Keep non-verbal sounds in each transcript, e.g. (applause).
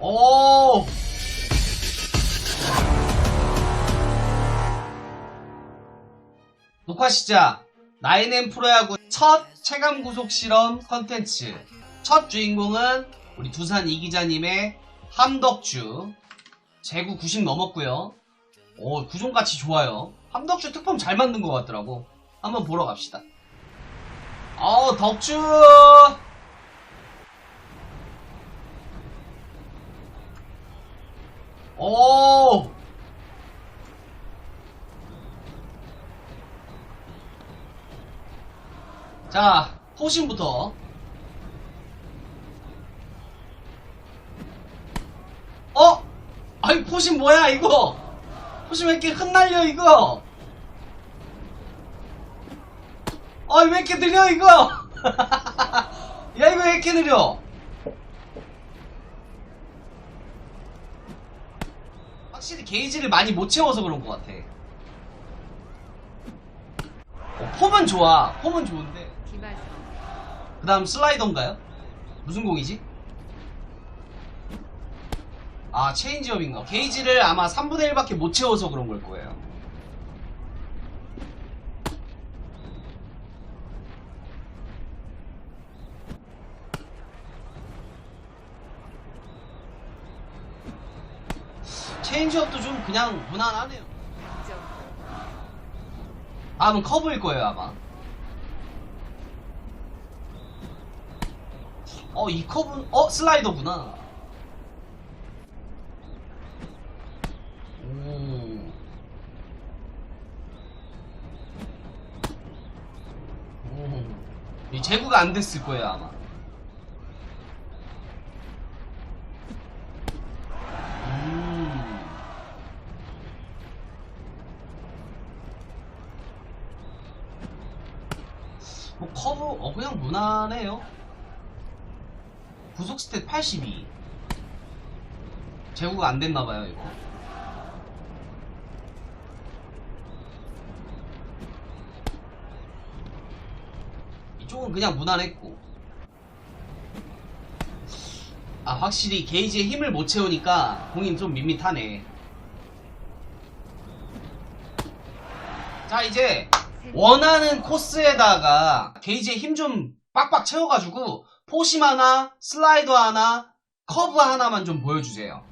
오! 녹화 시작. 나인엠 프로야구 첫 체감 구속 실험 컨텐츠. 첫 주인공은 우리 두산 이 기자님의 함덕주. 재구 90 넘었고요. 오, 구종같이 좋아요. 함덕주 특품 잘 만든 것 같더라고. 한번 보러 갑시다. 어, 덕주! 오! 자, 포신부터. 어? 아이, 포신 뭐야, 이거? 포신 왜 이렇게 흩날려, 이거? 아이, 왜 이렇게 느려, 이거? (laughs) 야, 이거 왜 이렇게 느려? 확실히 게이지를 많이 못 채워서 그런 것 같아. 어, 폼은 좋아. 폼은 좋은데. 그 다음 슬라이더인가요? 무슨 공이지? 아, 체인지업인가? 게이지를 아마 3분의 1밖에 못 채워서 그런 걸 거예요. 체인지업도 좀 그냥 무난하네요. 박정호, 다음은 커브일 거예요, 아마. 어, 이 커브, 어, 슬라이더구나. 오. 오. 이 제구가 안 됐을 거예요, 아마. 음. 뭐 커브 어 그냥 무난해요. 구속 스탯 82 제구가 안 됐나봐요 이거. 이쪽은 그냥 무난했고. 아 확실히 게이지에 힘을 못 채우니까 공이 좀 밋밋하네. 자 이제 원하는 코스에다가 게이지에 힘좀 빡빡 채워가지고 포심 하나, 슬라이더 하나, 커브 하나만 좀 보여주세요.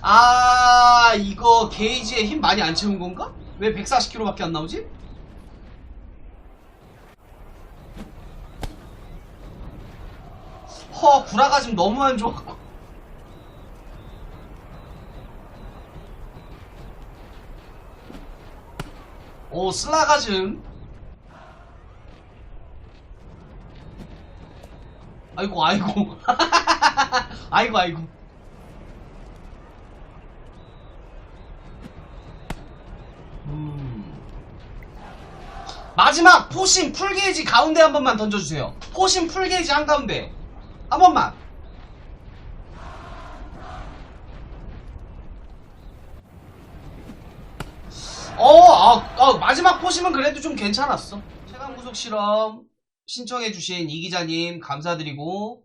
아 이거 게이지에 힘 많이 안 채운 건가? 왜 140km밖에 안 나오지? 허 구라가 지금 너무 안 좋았고 오 슬라가즘 아이고 아이고. (laughs) 아이고 아이고. 음. 마지막 포심 풀게이지 가운데 한 번만 던져주세요. 포심 풀게이지 한가운데. 한 번만 어, 아, 아, 마지막 포심은 그래도 좀 괜찮았어. 최강 구속 실험 신청해주신 이 기자님 감사드리고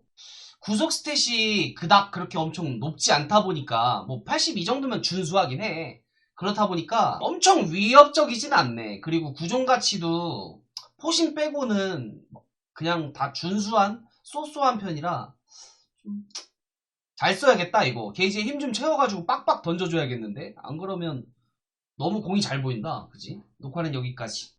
구속 스탯이 그닥 그렇게 엄청 높지 않다 보니까 뭐 82 정도면 준수하긴 해. 그렇다 보니까 엄청 위협적이진 않네. 그리고 구종 가치도 포심 빼고는 그냥 다 준수한 쏘쏘한 편이라 좀 잘 써야겠다 이거. 게이지에 힘 좀 채워가지고 빡빡 던져줘야겠는데 안 그러면 너무 공이 잘 보인다. 그지? 녹화는 여기까지.